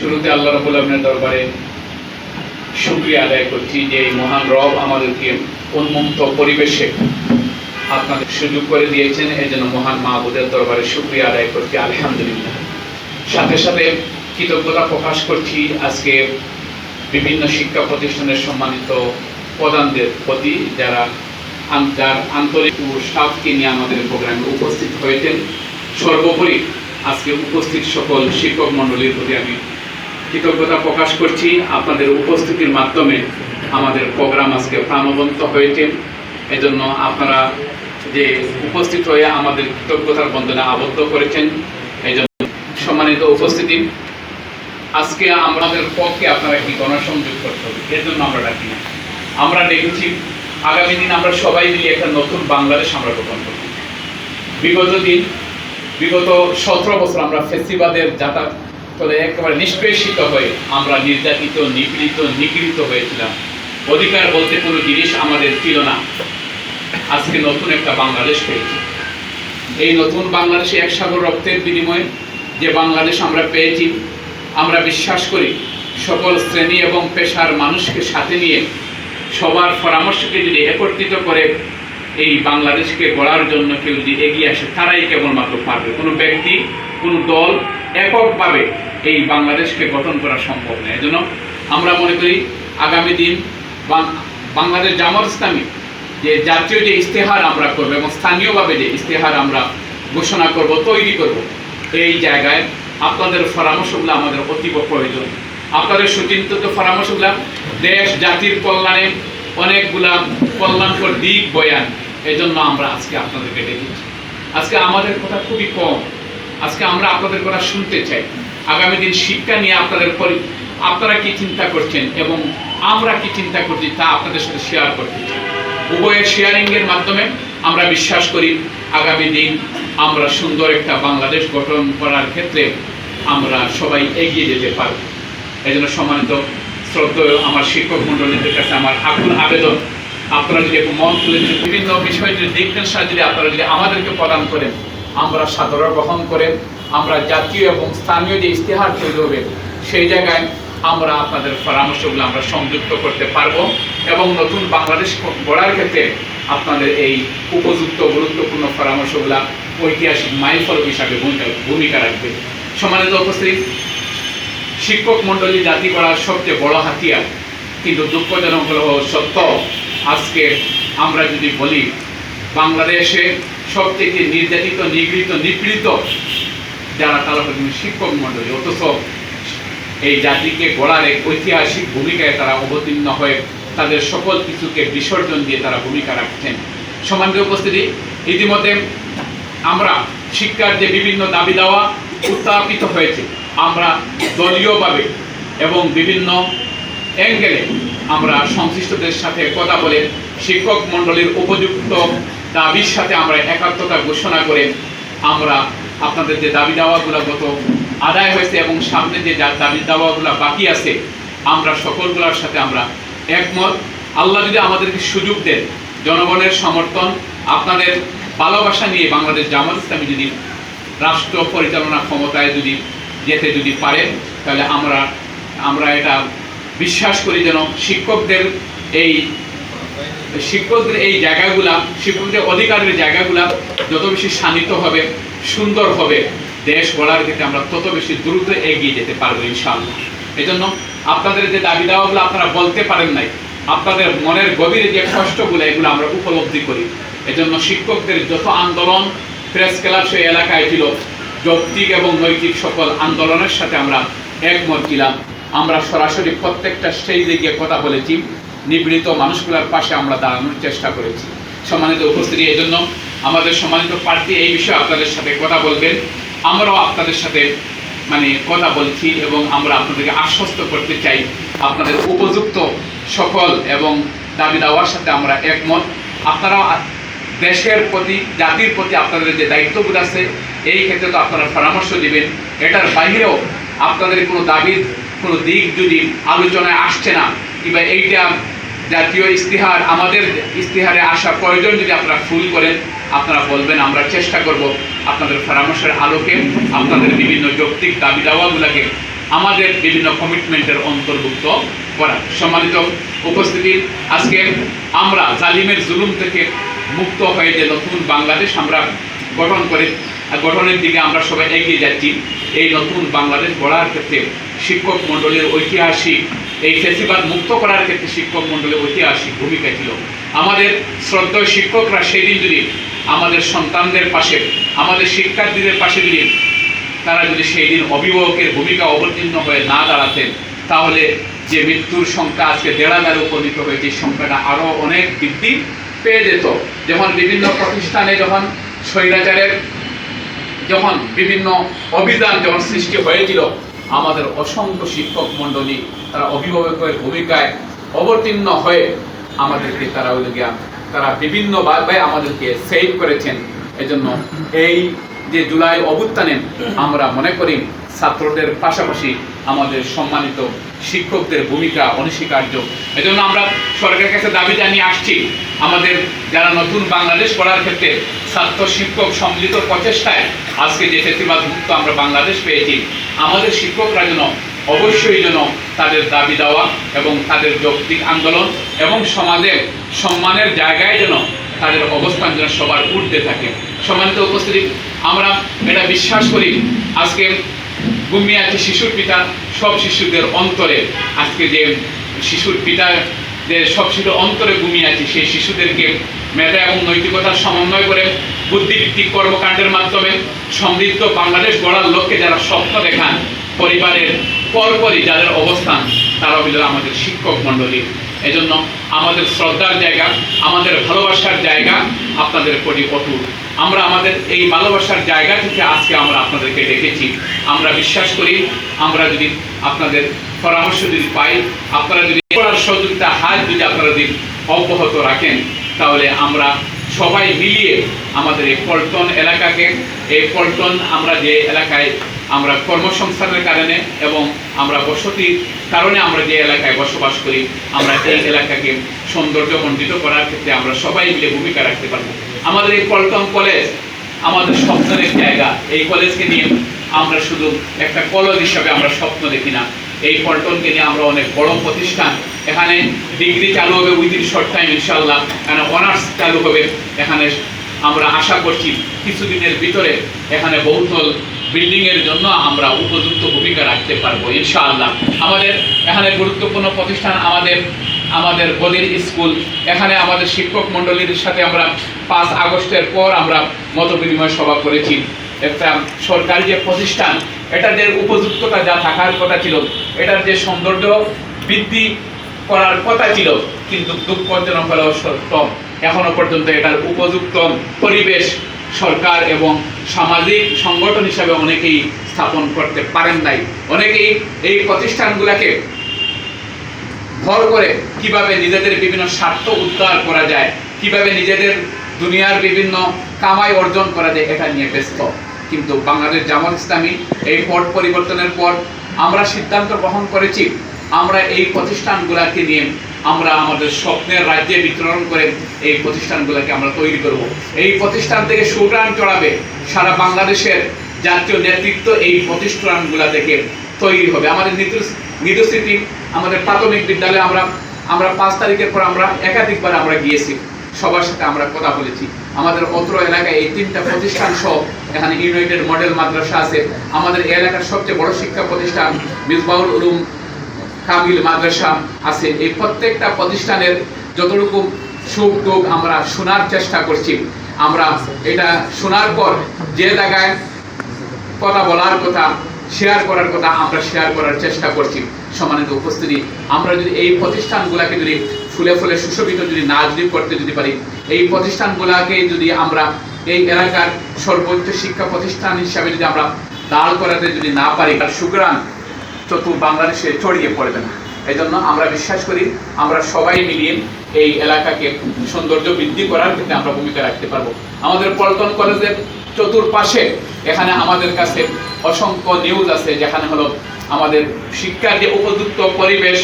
শুরুতে আল্লাহ রবুল আলমের দরবারে শুক্রিয়া আদায় করছি যে এই মহান রব আমাদেরকে উন্মুক্ত পরিবেশে আপনাদের সুযোগ করে দিয়েছেন। এই জন্য মহান মাহবুদের দরবারে শুক্রিয়া আদায় করছি, আলহামদুলিল্লাহ। সাথে সাথে কৃতজ্ঞতা প্রকাশ করছি আজকে বিভিন্ন শিক্ষা প্রতিষ্ঠানের সম্মানিত প্রধানদের প্রতি যারা যার আন্তরিক স্টাফকে নিয়ে আমাদের প্রোগ্রামে উপস্থিত হয়েছেন। সর্বোপরি আজকে উপস্থিত সকল শিক্ষক মণ্ডলীর প্রতি আমি কৃতজ্ঞতা প্রকাশ করছি আপনাদের উপস্থিতির মাধ্যমে আমাদের প্রোগ্রাম আজকে প্রাণবন্ত হয়েছে। এজন্য আপনারা যে উপস্থিত হয়ে আমাদের কৃতজ্ঞতার বন্ধনে আবদ্ধ করেছেন এই জন্য সম্মানিত উপস্থিতি। আজকে আমাদের পক্ষে আপনারা কি গণসংযোগ করতে হবে এর জন্য আমরা ডাকি না। আমরা দেখেছি আগামী দিন আমরা সবাই মিলে একটা নতুন বাংলাদেশ আমরা গঠন করব। বিগত দিন, বিগত সতেরো বছর আমরা ফেস্টিভালের যাতায়াত করে একেবারে নিষ্পেষিত হয়ে আমরা নির্যাতিত, নিপীড়িত, নিগৃহীত হয়েছিলাম। অধিকার বলতে কোনো জিনিস আমাদের ছিল না। আজকে নতুন একটা বাংলাদেশ পেয়েছি। এই নতুন বাংলাদেশে এক সাগর রক্তের বিনিময়ে যে বাংলাদেশ আমরা পেয়েছি, আমরা বিশ্বাস করি সকল শ্রেণি এবং পেশার মানুষকে সাথে নিয়ে সবার পরামর্শকে যদি একত্রিত করে এই বাংলাদেশকে গড়ার জন্য কেউ যদি এগিয়ে আসে, তারাই কেবলমাত্র পারবে। কোনো ব্যক্তি, কোনো দল এককভাবে এই বাংলাদেশকে গঠন করা সম্ভব নয় এজন্য আমরা মনে করি আগামী দিন বাংলাদেশ জামাত ইসলামী যে জাতীয় যে ইস্তেহার আমরা করব এবং স্থানীয়ভাবে যে ইস্তেহার আমরা ঘোষণা করব, তৈরি করব, এই জায়গায় আপনাদের পরামর্শগুলো আমাদের অতীব প্রয়োজন। আপনাদের সুচিন্তিত পরামর্শগুলো দেশ, জাতির কল্যাণে অনেকগুলা কল্যাণকর দিক বয়ান। এই জন্য আমরা আজকে আপনাদেরকে ডেকেছি। আজকে আমাদের কথা খুবই কম। আজকে আমরা আপনাদের কথা শুনতে চাই। আগামী দিন শিক্ষা নিয়ে আপনাদের পরি আপনারা কি চিন্তা করছেন এবং আমরা কি চিন্তা করছি তা আপনাদের সাথে শেয়ার করতে চাই। উভয়ের শেয়ারিংয়ের মাধ্যমে আমরা বিশ্বাস করি আগামী দিন আমরা সুন্দর একটা বাংলাদেশ গঠন করার ক্ষেত্রে আমরা সবাই এগিয়ে যেতে পারব। এই জন্য সম্মানিত শ্রদ্ধেয় আমার শিক্ষক মণ্ডলীদের কাছে আমার আকুল আবেদন। আপনারা যদি মন খুলে বিভিন্ন বিষয় যদি নির্দেশনা যদি আপনারা যদি আমাদেরকে প্রদান করেন, আমরা সাধারণ গ্রহণ করে আমরা জাতীয় এবং স্থানীয় যে ইস্তেহার তৈরি হবে, সেই জায়গায় আমরা আপনাদের পরামর্শগুলো আমরা সংযুক্ত করতে পারব এবং নতুন বাংলাদেশ গড়ার ক্ষেত্রে আপনাদের এই উপযুক্ত, গুরুত্বপূর্ণ পরামর্শগুলো ঐতিহাসিক মাইলফলক হিসাবে ভূমিকা ভূমিকা রাখবে। সম্মানিত উপস্থিত, শিক্ষক মণ্ডলী জাতি করার সবচেয়ে বড় হাতিয়ার, কিন্তু দুঃখজনক হলো সত্য, আজকে আমরা যদি বলি, বাংলাদেশে সবচেয়ে নির্যাতিত, নিগৃহীত, নিপীড়িত যারা তারা হলেন শিক্ষক মণ্ডলী, অথচ এই জাতিকে গড়ার এক ঐতিহাসিক ভূমিকায় তারা অবতীর্ণ হয়ে তাদের সকল কিছুকে বিসর্জন দিয়ে তারা ভূমিকা রাখছেন। সম্মানিত উপস্থিতি, ইতিমধ্যে আমরা শিক্ষার যে বিভিন্ন দাবি দেওয়া উত্থাপিত হয়েছে। আমরা দলীয়ভাবে এবং বিভিন্ন অ্যাঙ্গেলে আমরা সংশ্লিষ্টদের সাথে কথা বলে শিক্ষক মণ্ডলীর উপযুক্ত দাবির সাথে আমরা একাত্মতা ঘোষণা করে আমরা আপনাদের যে দাবি দাওয়াগুলো গত আদায় হয়েছে এবং সামনে যে যা দাবি দাওয়াগুলো বাকি আছে, আমরা সকলগুলোর সাথে আমরা একমত। আল্লাহ যদি আমাদেরকে সুযোগ দেন, জনগণের সমর্থন, আপনাদের ভালোবাসা নিয়ে বাংলাদেশ জামাত ইসলামী যদি রাষ্ট্র পরিচালনা ক্ষমতায় যদি যেতে যদি পারেন তাহলে আমরা আমরা এটা বিশ্বাস করি যেন শিক্ষকদের এই শিক্ষকদের এই জায়গাগুলা, শিক্ষকদের অধিকারের জায়গাগুলা যত বেশি শানিত হবে সুন্দর হবে। দেশ গড়ার ক্ষেত্রে আমরা তত বেশি দ্রুত এগিয়ে যেতে পারব ইনশাআল্লাহ। এই জন্য আপনাদের যে দাবি দাওয়াগুলো আপনারা বলতে পারেন নাই। আপনাদের মনের গভীরে যে কষ্টগুলো, এগুলো আমরা উপলব্ধি করি। এজন্য শিক্ষকদের যত আন্দোলন, প্রেস ক্লাব সেই এলাকায় ছিল, যৌক্তিক এবং নৈতিক সকল আন্দোলনের সাথে আমরা একমত ছিলাম। আমরা সরাসরি প্রত্যেকটা স্টেজে গিয়ে কথা বলেছি। নিপীড়িত মানুষগুলোর পাশে আমরা দাঁড়ানোর চেষ্টা করেছি। সম্মানিত উপস্থিতি এই জন্য আমাদের সম্মানিত প্রার্থী এই বিষয়ে আপনাদের সাথে কথা বলবেন। আমরাও আপনাদের সাথে মানে কথা বলছি এবং আমরা আপনাদেরকে আশ্বস্ত করতে চাই। আপনাদের উপযুক্ত সকল এবং দাবি দাওয়ার সাথে আমরা একমত। আপনারা দেশের প্রতি, জাতির প্রতি আপনাদের যে দায়িত্ববোধ আছে, এই ক্ষেত্রে তো আপনারা পরামর্শ দিবেন। এটার বাইরেও আপনাদের কোনো দাবির কোনো দিক যদি আলোচনায় আসছে না, কিংবা এইটা জাতীয় ইস্তিহার আমাদের ইস্তিহারে আসা প্রয়োজন যদি আপনারা ফুল করেন আপনারা বলবেন, আমরা চেষ্টা করব আপনাদের পরামর্শের আলোকে, আপনাদের বিভিন্ন যৌক্তিক দাবি দাওয়াগুলোকে আমাদের বিভিন্ন কমিটমেন্টের অন্তর্ভুক্ত করা। সম্মানিত উপস্থিতি, আজকে আমরা জালিমের জুলুম থেকে মুক্ত হয়ে যে নতুন বাংলাদেশ আমরা গঠন করে, গঠনের দিকে আমরা সবাই এগিয়ে যাচ্ছি, এই নতুন বাংলাদেশ গড়ার ক্ষেত্রে শিক্ষক মণ্ডলীর ঐতিহাসিক, এই ফেসিবাদ মুক্ত করার ক্ষেত্রে শিক্ষক মণ্ডলীর ঐতিহাসিক ভূমিকা ছিল। আমাদের শ্রদ্ধেয় শিক্ষকরা সেদিন যদি আমাদের সন্তানদের পাশে, আমাদের শিক্ষার্থীদের পাশে যদি তারা যদি সেই দিন অভিভাবকের ভূমিকা অবতীর্ণ হয়ে না দাঁড়াতেন, তাহলে যে মৃত্যুর সংখ্যা আজকে দেড় হাজার উপনীত হয়েছে এই সংখ্যাটা আরও অনেক বৃদ্ধি পেয়ে যেত। যখন বিভিন্ন প্রতিষ্ঠানে যখন স্বৈরাচারের যখন বিভিন্ন অভিযান যখন সৃষ্টি হয়েছিল, আমাদের অসংখ্য শিক্ষক মণ্ডলী তারা অভিভাবকের ভূমিকায় অবতীর্ণ হয়ে আমাদেরকে তারা ওই গিয়া তারা বিভিন্নভাবে আমাদেরকে সেভ করেছেন। এজন্য এই যে জুলাই অভ্যুত্থানে আমরা মনে করি ছাত্রদের পাশাপাশি আমাদের সম্মানিত শিক্ষকদের ভূমিকা অনস্বীকার্য। এজন্য আমরা সরকারের কাছে দাবি জানিয়ে আসছি, আমাদের যারা নতুন বাংলাদেশ গড়ার ক্ষেত্রে ছাত্র শিক্ষক সম্মিলিত প্রচেষ্টায় আজকে যে ফেসিবাদ মুক্ত আমরা বাংলাদেশ পেয়েছি, আমাদের শিক্ষকরা যেন অবশ্যই যেন তাদের দাবি দেওয়া এবং তাদের যৌক্তিক আন্দোলন এবং সমাজের সম্মানের জায়গায় যেন তাদের অবস্থান যেন সবার ঊর্ধ্বে থাকে। সম্মানিত উপস্থিতি, আমরা এটা বিশ্বাস করি, আজকে ঘুমিয়ে আছে শিশুর পিতা, সব শিশুদের অন্তরে আজকে যে শিশুর পিতা, যে সব শিশুর অন্তরে ঘুমিয়ে আছে, সেই শিশুদেরকে মেধা এবং নৈতিকতার সমন্বয় করে বুদ্ধিভিত্তিক কর্মকাণ্ডের মাধ্যমে সমৃদ্ধ বাংলাদেশ গড়ার লক্ষ্যে যারা স্বপ্ন দেখান, পরিবারের পরপরই যাদের অবস্থান, তারা হইল আমাদের শিক্ষক মণ্ডলী। এজন্য আমাদের শ্রদ্ধার জায়গা, আমাদের ভালোবাসার জায়গা আপনাদের প্রতি অটুট। আমরা আমাদের এই ভালোবাসার জায়গা থেকে আজকে আমরা আপনাদেরকে ডেকেছি। আমরা বিশ্বাস করি, আমরা যদি আপনাদের পরামর্শ যদি পাই, আপনারা যদি করার সহযোগিতা, হাত যদি আপনারা যদি অব্যাহত রাখেন, তাহলে আমরা সবাই মিলিয়ে আমাদের এই পল্টন এলাকাকে, এই পল্টন আমরা যে এলাকায় আমরা কর্মসংস্থানের কারণে এবং আমরা বসতির কারণে আমরা যে এলাকায় বসবাস করি, আমরা এই এলাকাকে সৌন্দর্যমণ্ডিত করার ক্ষেত্রে আমরা সবাই মিলে ভূমিকা রাখতে পারব। আমাদের এই পল্টন কলেজ আমাদের স্বপ্নের জায়গা। এই কলেজকে নিয়ে আমরা শুধু একটা কলেজ হিসাবে আমরা স্বপ্ন দেখি না। এই পল্টনকে নিয়ে আমরা অনেক বড় প্রতিষ্ঠান। এখানে ডিগ্রি চালু হবে উইদিন শর্ট টাইম ইনশাল্লাহ এখানে অনার্স চালু হবে। এখানে আমরা আশা করছি, কিছুদিনের ভিতরে এখানে বহুতল বিল্ডিং এর জন্য আমরা উপযুক্ত ভূমিকা রাখতে পারব, ইনশাআল্লাহ। আমাদের এখানে গুরুত্বপূর্ণ প্রতিষ্ঠান আমাদের আমাদের বদির স্কুল। এখানে আমাদের শিক্ষক মণ্ডলীর সাথে আমরা পাঁচ আগস্টের পর আমরা মত বিনিময় সভা করেছি। একটা সরকারি যে প্রতিষ্ঠান এটাদের উপযুক্ততা যা থাকার কথা ছিল, এটার যে সৌন্দর্য বৃদ্ধি করার কথা ছিল, কিন্তু দুঃখজনক হলেও সত্য এখনও পর্যন্ত এটার উপযুক্ত পরিবেশ সরকার এবং সামাজিক সংগঠন হিসাবে অনেকেই স্থাপন করতে পারেন নাই। অনেকেই এই প্রতিষ্ঠানগুলোকে ভর করে কীভাবে নিজেদের বিভিন্ন স্বার্থ উদ্ধার করা যায়, কীভাবে নিজেদের দুনিয়ার বিভিন্ন কামাই অর্জন করা যায়, এটা নিয়ে ব্যস্ত। কিন্তু বাংলাদেশ জামাত ইসলামী এই পট পরিবর্তনের পর আমরা সিদ্ধান্ত গ্রহণ করেছি, আমরা এই প্রতিষ্ঠানগুলোকে নিয়ে আমরা আমাদের স্বপ্নের রাজ্যে বিতরণ করে এই প্রতিষ্ঠানগুলোকে আমরা তৈরি করব। এই প্রতিষ্ঠান থেকে সুগ্রাম চড়াবে। সারা বাংলাদেশের জাতীয় নেতৃত্ব এই প্রতিষ্ঠানগুলো থেকে তৈরি হবে। আমাদের নিদস্মৃতি আমাদের প্রাথমিক বিদ্যালয়ে আমরা আমরা পাঁচ তারিখের পর আমরা একাধিকবার আমরা গিয়েছি। সবার সাথে আমরা কথা বলেছি। আমাদের অত্র এলাকায় এই তিনটা প্রতিষ্ঠান সহ এখানে ইউনাইটেড মডেল মাদ্রাসা আছে। আমাদের এলাকার সবচেয়ে বড় শিক্ষা প্রতিষ্ঠান মিসবাউল উলুম কামিল মাদ্রাসা আছে। এই প্রত্যেকটা প্রতিষ্ঠানের যতটুকু সুখ দুঃখ আমরা শোনার চেষ্টা করছি, আমরা এটা শোনার পর যে জায়গায় কথা বলার কথা শেয়ার করার কথা আমরা শেয়ার করার চেষ্টা করছি। সমানিত উপস্থিতি, আমরা যদি এই প্রতিষ্ঠানগুলোকে যদি ফুলে ফুলে সুশোভিত যদি না যদি করতে যদি পারি, এই প্রতিষ্ঠানগুলোকে যদি আমরা এই এলাকার সর্বোচ্চ শিক্ষা প্রতিষ্ঠান হিসাবে যদি আমরা দাঁড় করাতে যদি না পারি, তার সুগ্রাম চতুর বাংলাদেশে ছড়িয়ে পড়বে না। এই জন্য আমরা বিশ্বাস করি, আমরা সবাই মিলিয়ে এই এলাকাকে সৌন্দর্য বৃদ্ধি করার ক্ষেত্রে আমরা ভূমিকা রাখতে পারব। আমাদের পল্টন কলেজের চতুর্পাশে এখানে আমাদের কাছে অসংখ্য নিউজ আছে, যেখানে হলো আমাদের শিক্ষার যে উপযুক্ত পরিবেশ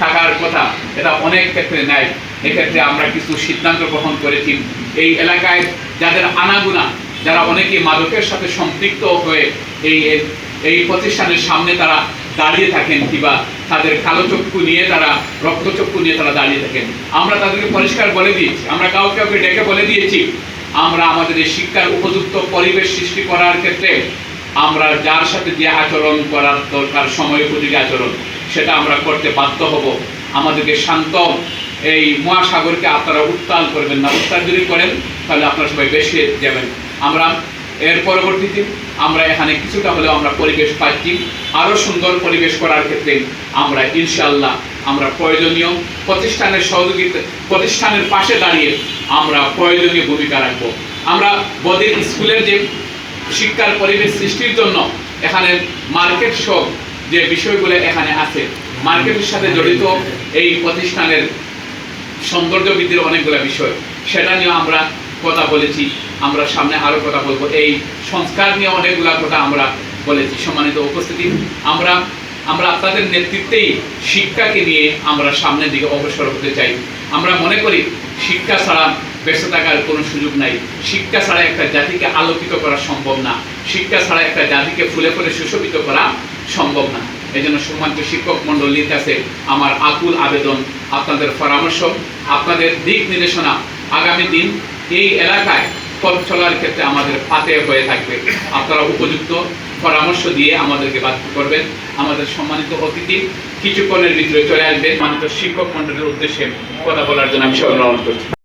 থাকার কথা, এটা অনেক ক্ষেত্রে নেয় এক্ষেত্রে আমরা কিছু সিদ্ধান্ত গ্রহণ করেছি। এই এলাকায় যাদের আনাগুনা, যারা অনেকে মাদকের সাথে সম্পৃক্ত হয়ে এই এই প্রতিষ্ঠানের সামনে তারা দাঁড়িয়ে থাকেন কিংবা তাদের কালো চক্ষু নিয়ে তারা রক্তচক্ষু নিয়ে তারা দাঁড়িয়ে থাকেন। আমরা তাদেরকে পরিষ্কার বলে দিয়েছি। আমরা কাউকে কাউকে ডেকে বলে দিয়েছি, আমরা আমাদের এই শিক্ষার উপযুক্ত পরিবেশ সৃষ্টি করার ক্ষেত্রে আমরা যার সাথে যে আচরণ করার দরকার, সময় উপযোগী আচরণ, সেটা আমরা করতে বাধ্য হব। আমাদেরকে শান্ত এই মহাসাগরকে আপনারা উত্তাল করবেন না। উত্তাল যদি করেন, তাহলে আপনারা সবাই বেশি যাবেন। আমরা এর পরবর্তীতে আমরা এখানে কিছুটা হলেও আমরা পরিবেশ পাচ্ছি আরও সুন্দর পরিবেশ করার ক্ষেত্রে আমরা ইনশাআল্লাহ আমরা প্রয়োজনীয় প্রতিষ্ঠানের সহযোগিতা প্রতিষ্ঠানের পাশে দাঁড়িয়ে আমরা প্রয়োজনীয় ভূমিকা রাখব। আমরা বদির স্কুলের যে শিক্ষার পরিবেশ সৃষ্টির জন্য এখানে মার্কেট সব যে বিষয়গুলো এখানে আছে, মার্কেটের সাথে জড়িত এই প্রতিষ্ঠানের সৌন্দর্য বৃদ্ধির অনেকগুলো বিষয়, সেটা নিয়ে আমরা কথা বলেছি, আমরা সামনে আরও কথা বলব। এই সংস্কার নিয়ে অনেকগুলো কথা আমরা বলেছি, সম্মানিত উপস্থিতি। আমরা আমরা আপনাদের নেতৃত্বেই শিক্ষাকে নিয়ে আমরা সামনের দিকে অগ্রসর হতে চাই। আমরা মনে করি, শিক্ষা ছাড়া বেঁচে থাকার কোনো সুযোগ নাই। শিক্ষা ছাড়া একটা জাতিকে আলোকিত করা সম্ভব না। শিক্ষা ছাড়া একটা জাতিকে ফুলে ফুলে সুশোভিত করা সম্ভব না। এই জন্য সম্মানিত শিক্ষক মণ্ডলীর কাছে আমার আকুল আবেদন, আপনাদের পরামর্শ, আপনাদের দিক নির্দেশনা আগামী দিন এই এলাকায় পথ চলার ক্ষেত্রে আমাদের ফাতে হয়ে থাকবে। আপনারা উপযুক্ত পরামর্শ দিয়ে আমাদেরকে বাধ্য করবেন। আমাদের সম্মানিত অতিথি কিছুক্ষণের ভিতরে চলে আসবেন। মানুষ শিক্ষক মন্ডলের উদ্দেশ্যে কথা বলার জন্য আমি অনুরোধ করছি।